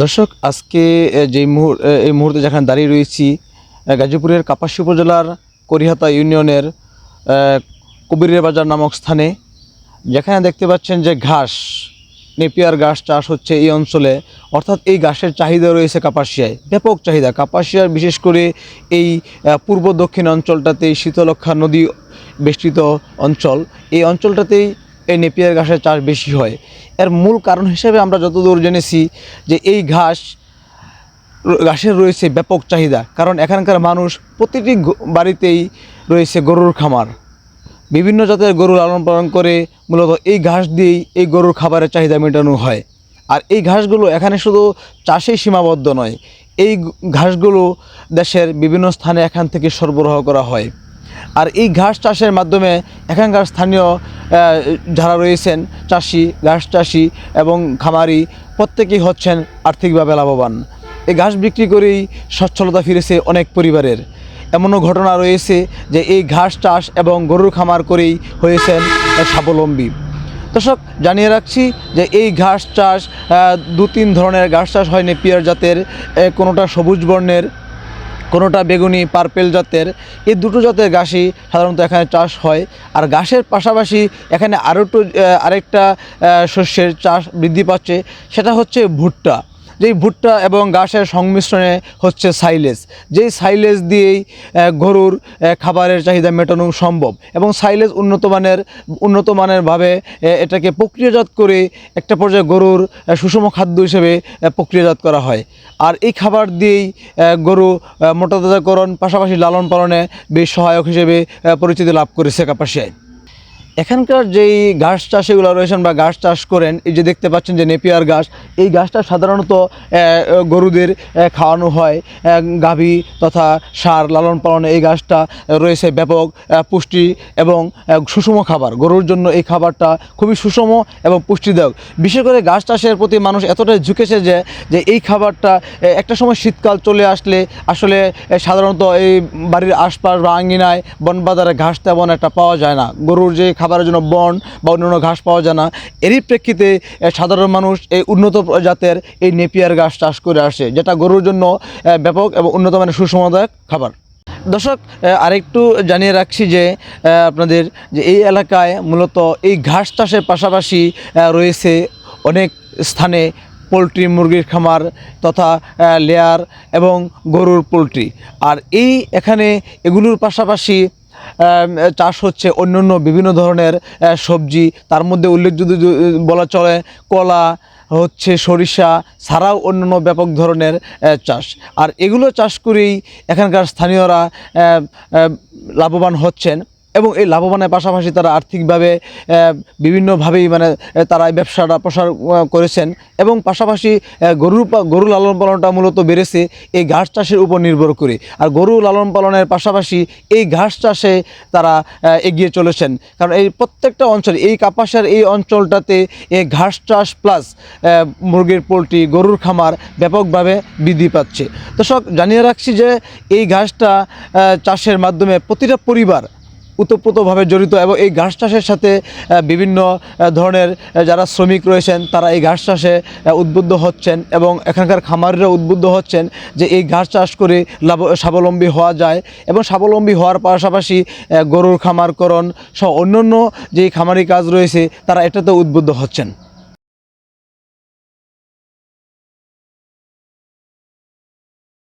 দর্শক, আজকে যেই মুহূর এই মুহূর্তে যেখানে দাঁড়িয়ে রয়েছি গাজীপুরের কাপাসী উপজেলার করিহাতা ইউনিয়নের কবিরের বাজার নামক স্থানে, যেখানে দেখতে পাচ্ছেন যে ঘাস, নেপিয়ার ঘাস চাষ হচ্ছে এই অঞ্চলে। অর্থাৎ এই ঘাসের চাহিদা রয়েছে কাপাসিয়ায়। ব্যাপক চাহিদা। কাপাসিয়ার বিশেষ করে এই পূর্ব দক্ষিণ অঞ্চলটাতে শীতলক্ষা নদী বেষ্টিত অঞ্চল। এই অঞ্চলটাতেই এই নেপিয়ার ঘাসের চাষ বেশি হয়। এর মূল কারণ হিসেবে আমরা যতদূর জেনেছি যে এই ঘাস ঘাসের রয়েছে ব্যাপক চাহিদা। কারণ এখানকার মানুষ প্রতিটি বাড়িতেই রয়েছে গরুর খামার। বিভিন্ন জাতের গরু লালন পালন করে মূলত এই ঘাস দিয়েই এই গরুর খাবারের চাহিদা মেটানো হয়। আর এই ঘাসগুলো এখানে শুধু চাষেই সীমাবদ্ধ নয়, এই ঘাসগুলো দেশের বিভিন্ন স্থানে এখান থেকে সরবরাহ করা হয়। আর এই ঘাস চাষের মাধ্যমে এখানকার স্থানীয় যারা রয়েছেন, চাষি, ঘাস চাষি এবং খামারি, প্রত্যেকেই হচ্ছেন আর্থিকভাবে লাভবান। এই ঘাস বিক্রি করেই সচ্ছলতা ফিরেছে অনেক পরিবারের। এমনও ঘটনা রয়েছে যে এই ঘাস চাষ এবং গরুর খামার করেই হয়েছেন স্বাবলম্বী। দর্শক, জানিয়ে রাখছি যে এই ঘাস চাষ দু তিন ধরনের ঘাস চাষ হয় নেপিয়ার জাতের কোনোটা সবুজ বর্ণের কোনোটা বেগুনি, পার্পেল জাতের, এই দুটো জাতের গাছই সাধারণত এখানে চাষ হয়। আর গাছের পাশাপাশি এখানে আরও একটু আরেকটা শস্যের চাষ বৃদ্ধি পাচ্ছে, সেটা হচ্ছে ভুট্টা। যেই ভুট্টা এবং ঘাসের সংমিশ্রণে হচ্ছে সাইলেজ। যেই সাইলেজ দিয়েই গরুর খাবারের চাহিদা মেটানো সম্ভব এবং সাইলেজ উন্নত মানের, উন্নত মানেরভাবে এটাকে প্রক্রিয়াজাত করে একটা পর্যায়ে গরুর সুষম খাদ্য হিসেবে প্রক্রিয়াজাত করা হয়। আর এই খাবার দিয়েই গরু মোটাতাজাকরণ পাশাপাশি লালন পালনে বেশ সহায়ক হিসেবে পরিচিতি লাভ করেছে কাপাসিয়ায়। এখানকার যেই ঘাস চাষিগুলো রয়েছেন বা ঘাস চাষ করেন, এই যে দেখতে পাচ্ছেন যে নেপিয়ার ঘাস, এই ঘাসটা সাধারণত গরুদের খাওয়ানো হয় গাভী তথা সার লালন পালনে, এই ঘাসটা রয়েছে ব্যাপক পুষ্টি এবং সুষম খাবার। গরুর জন্য এই খাবারটা খুবই সুষম এবং পুষ্টিদায়ক। বিশেষ করে ঘাস চাষের প্রতি মানুষ এতটাই ঝুঁকেছে যে যে এই খাবারটা একটা সময় শীতকাল চলে আসলে আসলে সাধারণত এই বাড়ির আশপাশ বা আঙ্গিনায় বনবাজারে ঘাস তেমন একটা পাওয়া যায় না। গরুর যে খাবারের জন্য বন বা অন্যান্য ঘাস পাওয়া যায় না। এরই প্রেক্ষিতে সাধারণ মানুষ এই উন্নত জাতের এই নেপিয়ার ঘাস চাষ করে আসে, যেটা গরুর জন্য ব্যাপক এবং উন্নত মানের সুষমদায়ক খাবার। দর্শক আরেকটু জানিয়ে রাখছি যে আপনাদের যে এই এলাকায় মূলত এই ঘাস চাষের পাশাপাশি রয়েছে অনেক স্থানে পোলট্রি, মুরগির খামার তথা লেয়ার এবং গরুর পোলট্রি। আর এই এখানে এগুলোর পাশাপাশি চাষ হচ্ছে অন্য অন্য বিভিন্ন ধরনের সবজি। তার মধ্যে উল্লেখযোগ্য বলা চলে কলা, হচ্ছে সরিষা, ছাড়াও অন্যান্য ব্যাপক ধরনের চাষ। আর এগুলো চাষ করেই এখানকার স্থানীয়রা লাভবান হচ্ছেন। এবং এই লাভবানের পাশাপাশি তারা আর্থিকভাবে বিভিন্নভাবেই মানে তারা এই ব্যবসাটা প্রসার করেছেন এবং পাশাপাশি গরুর গরু লালন পালনটা মূলত বেড়েছে এই ঘাস চাষের উপর নির্ভর করে। আর গরু লালন পালনের পাশাপাশি এই ঘাস চাষে তারা এগিয়ে চলেছেন। কারণ এই প্রত্যেকটা অঞ্চলে, এই কাপাসের এই অঞ্চলটাতে এই ঘাস চাষ প্লাস মুরগির পোলট্রি, গরুর খামার ব্যাপকভাবে বৃদ্ধি পাচ্ছে। তো সব জানিয়ে রাখছি যে এই ঘাসটা চাষের মাধ্যমে প্রতিটা পরিবার উতপ্রোতভাবে জড়িত এবং এই ঘাস চাষের সাথে বিভিন্ন ধরনের যারা শ্রমিক রয়েছেন, তারা এই ঘাস চাষে উদ্বুদ্ধ হচ্ছেন এবং এখানকার খামারিরা উদ্বুদ্ধ হচ্ছেন যে এই ঘাস চাষ করে লাভ, স্বাবলম্বী হওয়া যায় এবং স্বাবলম্বী হওয়ার পাশাপাশি গরুর খামারকরণ সহ অন্যান্য যে খামারি কাজ রয়েছে, তারা এটাতে উদ্বুদ্ধ হচ্ছেন।